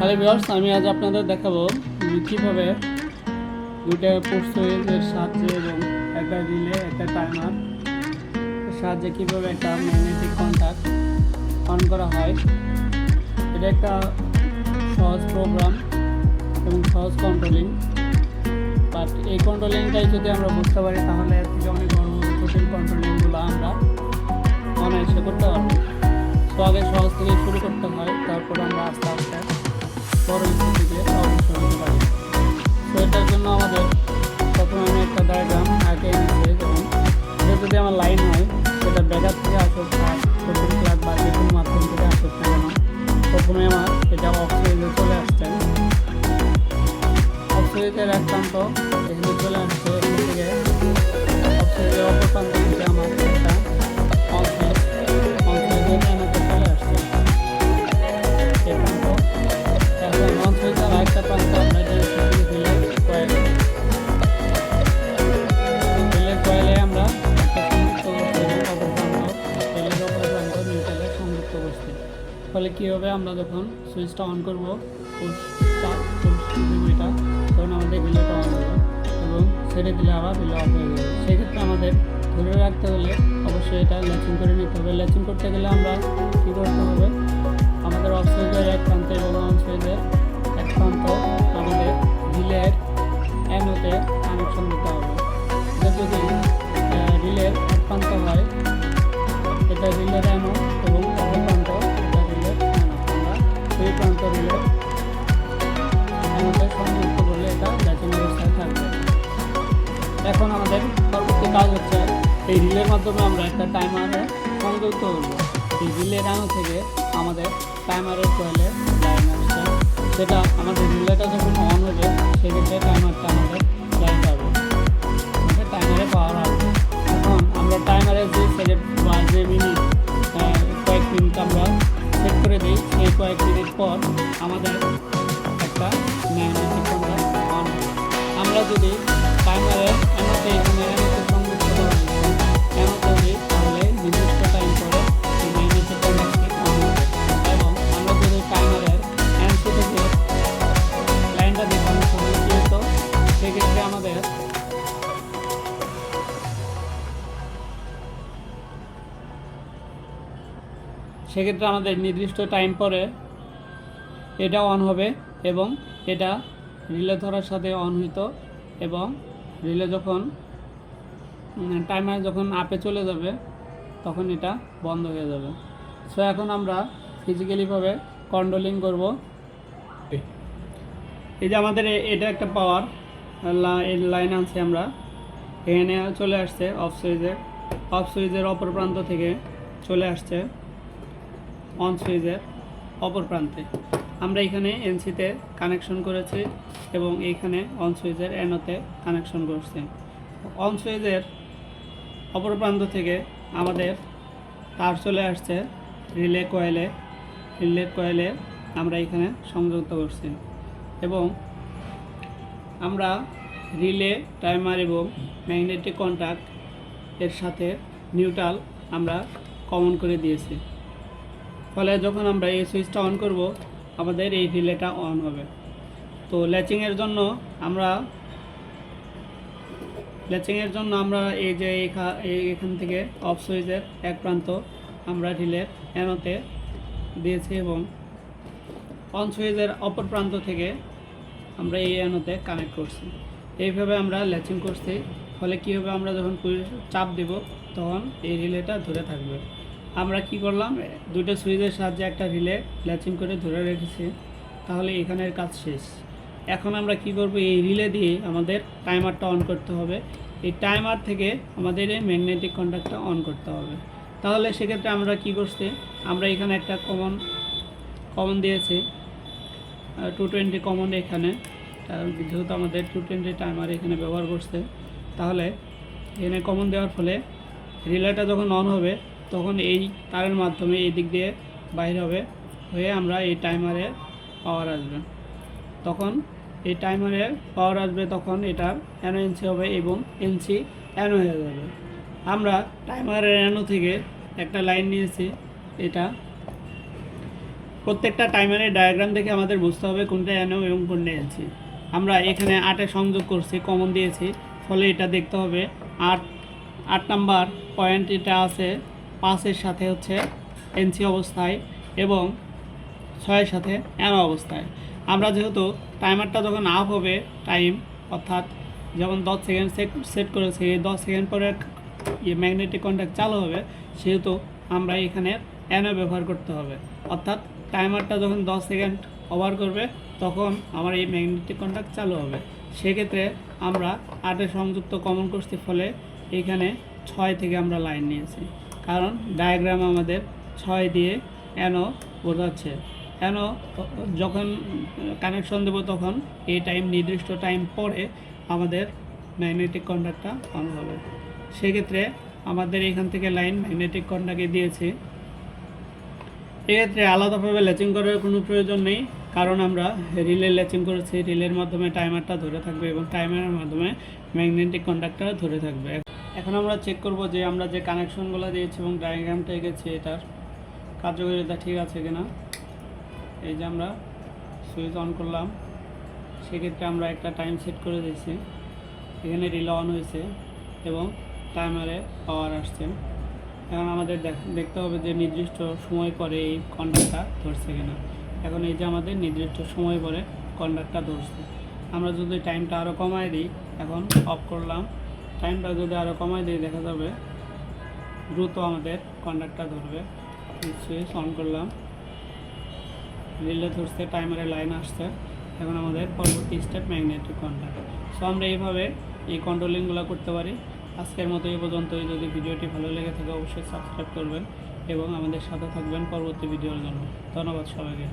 Hello viewers, আমি আজ আপনাদের দেখাবো কীভাবে দুইটা পোস্টের সাহায্যে এবং একটা রিলে, একটা টাইমার সাহায্যে কীভাবে একটা ম্যাগনেটিক কন্ট্যাক্ট অন করা হয়। এটা একটা সহজ প্রোগ্রাম এবং সহজ কন্ট্রোলিং বাট এই কন্ট্রোলিংটাই যদি আমরা বুঝতে পারি, তাহলে এর থেকে অনেক বড় কঠিন কন্ট্রোলিংগুলো আমরা অনায়াসে করতে পারব। তো আগে সহজ থেকে শুরু করতে হয় বড় স্थिতিতে অগ্রসর হতে পারি তো এটার জন্য আমাদের প্রথমে আমি একটা ডায়াগ্রাম আঁকে নিচ্ছে। যেমন এটা যদি আমার লাইন হয়, সেটা ব্যাগার থেকে আসুক আর ছোট ক্লাস বা যে কোনো মাধ্যম থেকে আসুক না প্রথমে আমার এটা অক্সিজেনে চলে আসছে। অক্সিজেনের এক প্রান্ত এখানে চলে আসছে। ফলে কী হবে? আমরা যখন সুইচটা অন করব এটা তখন আমাদের বিলটা অন হবে এবং ছেড়ে দিলে আবার বিল অফ হয়ে যাবে। সেক্ষেত্রে আমাদের ধরে রাখতে হলে অবশ্যই এটা ল্যাচিং করে নিতে হবে। ল্যাচিং করতে গেলে আমরা কী করতে হবে? আমাদের অফ সুইচের এক প্রান্তে এবং অন সুইচের এক প্রান্ত প্রান্ত রিলে সংযুক্ত এটা অবস্থায় থাকবে এখন আমাদের পরবর্তী কাজ হচ্ছে, এই রিলের মাধ্যমে আমরা একটা টাইমারে সংযুক্ত করব এই রিলের আনো থেকে আমাদের টাইমারের কোয়েলে লাইন আসছে। সেটা আমাদের রিলেটা যখন অন হবে সেক্ষেত্রে টাইমারটা আমাদের পাবে। আমাদের টাইমারে পাওয়ার আসবে। এখন আমরা টাইমারে যে সেকেন্ড বা যে মিনিট কয়েক মিনিট পর আমাদের একটা হবে আমরা যদি সেক্ষেত্রে আমাদের নির্দিষ্ট টাইম পরে এটা অন হবে এবং এটা রিলে ধরার সাথে অন হইতো এবং রিলে যখন টাইমার যখন আপে চলে যাবে, তখন এটা বন্ধ হয়ে যাবে। সো এখন আমরা ফিজিক্যালিভাবে কন্ট্রোলিং করব। এই যে আমাদের এটা একটা পাওয়ার লাইন আনছি আমরা। এখানে চলে আসছে অফ সুইচের অফ সুইচের অপর প্রান্ত থেকে চলে আসছে। অন সুইচের অপর প্রান্তে। আমরা এখানে এনসিতে কানেকশন করেছি এবং এইখানে অন সুইচের এনওতে কানেকশন করছি। অন সুইচের অপর প্রান্ত থেকে আমাদের তার চলে আসছে রিলে কয়েলে। রিলে কয়েলে আমরা এখানে সংযুক্ত করছি এবং আমরা রিলে টাইমার এবং ম্যাগনেটিক কন্ট্যাক্ট এর সাথে নিউট্রাল আমরা কমন করে দিয়েছি। ফলে যখন আমরা এই সুইচটা অন করব, আমাদের এই রিলেটা অন হবে। তো ল্যাচিংয়ের জন্য আমরা ল্যাচিংয়ের জন্য আমরা এই যে এখান থেকে অফ সুইচের এক প্রান্ত আমরা রিলের এনোতে দিয়েছি এবং অন সুইচের অপর প্রান্ত থেকে আমরা এই এনোতে কানেক্ট করছি। এইভাবে আমরা ল্যাচিং করছি। ফলে কী হবে? আমরা যখন চাপ দেব, তখন এই রিলেটা ধরে থাকবে। আমরা কি করলাম? দুটো সুইচের সাহায্যে একটা রিলে ল্যাচিং করে ধরে রেখেছি। তাহলে এখানের কাজ শেষ। এখন আমরা কি করব? এই রিলে দিয়ে আমাদের টাইমারটা অন করতে হবে। এই টাইমার থেকে আমাদের এই ম্যাগনেটিক কন্ট্যাক্টটা অন করতে হবে। তাহলে সেক্ষেত্রে আমরা কি করছি? আমরা এখানে একটা কমন কমন দিয়েছি। টু টোয়েন্টি কমন এখানে। যেহেতু আমাদের টু টোয়েন্টি টাইমার এখানে ব্যবহার করছে। তাহলে এখানে কমন দেওয়ার ফলে রিলেটা যখন অন হবে তখন এই তারের মাধ্যমে এই দিক দিয়ে বাইর হবে, হয়ে আমরা এই টাইমারে পাওয়ার আসবে। তখন এই টাইমারের পাওয়ার আসবে তখন এটার অ্যানো এনসি হবে এবং এনসি অ্যানো হয়ে যাবে। আমরা টাইমারের অ্যানো থেকে একটা লাইন নিয়েছি, এটা প্রত্যেকটা টাইমারের ডায়াগ্রাম দেখে আমাদের বুঝতে হবে কোনটা এনও এবং কোনটা এনসি আমরা এখানে আটে সংযোগ করছি কমন দিয়েছি, ফলে এটা দেখতে হবে আট আট নাম্বার পয়েন্ট এটা আছে পাঁচের সাথে হচ্ছে এনসি অবস্থায় এবং ছয়ের সাথে এন অবস্থায়। আমরা যেহেতু টাইমারটা যখন আপ হবে টাইম অর্থাৎ যেমন দশ সেকেন্ড সেট সেট করেছি এই দশ সেকেন্ড পরে ইয়ে ম্যাগনেটিক কন্ট্যাক্ট চালু হবে, সেহেতু আমরা এখানে এনও ব্যবহার করতে হবে। অর্থাৎ টাইমারটা যখন দশ সেকেন্ড ওভার করবে, তখন আমার এই ম্যাগনেটিক কন্ট্যাক্ট চালু হবে। সেক্ষেত্রে আমরা আটে সংযুক্ত কমন করছি ফলে এখানে ছয় থেকে আমরা লাইন নিয়েছি। কারণ ডায়াগ্রাম আমাদের ছয় দিয়ে এনও বোঝাচ্ছে। কেন যখন কানেকশন দেবো তখন এই টাইম নির্দিষ্ট টাইম পরে আমাদের ম্যাগনেটিক কন্ডাক্টটা অন হবে। সেক্ষেত্রে আমাদের এখান থেকে লাইন ম্যাগনেটিক কন্ডাক্টে দিয়েছে। এক্ষেত্রে আলাদাভাবে ল্যাচিং করার কোনো প্রয়োজন নেই, কারণ আমরা রিলে ল্যাচিং করেছি। রিলের মাধ্যমে টাইমারটা ধরে থাকবে এবং টাইমারের মাধ্যমে ম্যাগনেটিক কন্ডাক্টটা ধরে থাকবে। এখন আমরা চেক করব যে আমরা যে কানেকশনগুলো দিয়েছি এবং ডায়াগ্রামটা এঁকেছি এটার কার্যকারিতা ঠিক আছে কিনা। এই যে আমরা সুইচ অন করলাম, সেক্ষেত্রে আমরা একটা টাইম সেট করে দিয়েছি। এখানে রিলে অন হয়েছে এবং টাইমারে পাওয়ার আসছে। এখন আমাদের দেখ- দেখতে হবে যে নির্দিষ্ট সময় পরে এই কন্ডাক্টটা ধরছে কিনা। এখন এই যে আমাদের নির্দিষ্ট সময় পরে কন্ডাক্টটা ধরছে। আমরা যদি টাইমটা আরও কমায় দিই, এখন অফ করলাম। টাইমটা যদি আরও কমায় দিই দেখা যাবে, দ্রুত আমাদের কন্ডাক্টটা ধরবে। সুইচ অন করলাম। রিলে ধরছে টাইমারে লাইন আসছে। এখন আমাদের পরবর্তী স্টেপ ম্যাগনেটিক কন্ট্যাক্ট সো আমরা এইভাবে এই কন্ট্রোলিংগুলো করতে পারি। আজকের মতো এই পর্যন্তই। যদি ভিডিওটি ভালো লেগে থাকে, অবশ্যই সাবস্ক্রাইব করবেন এবং আমাদের সাথে থাকবেন পরবর্তী ভিডিওর জন্য। ধন্যবাদ সবাইকে।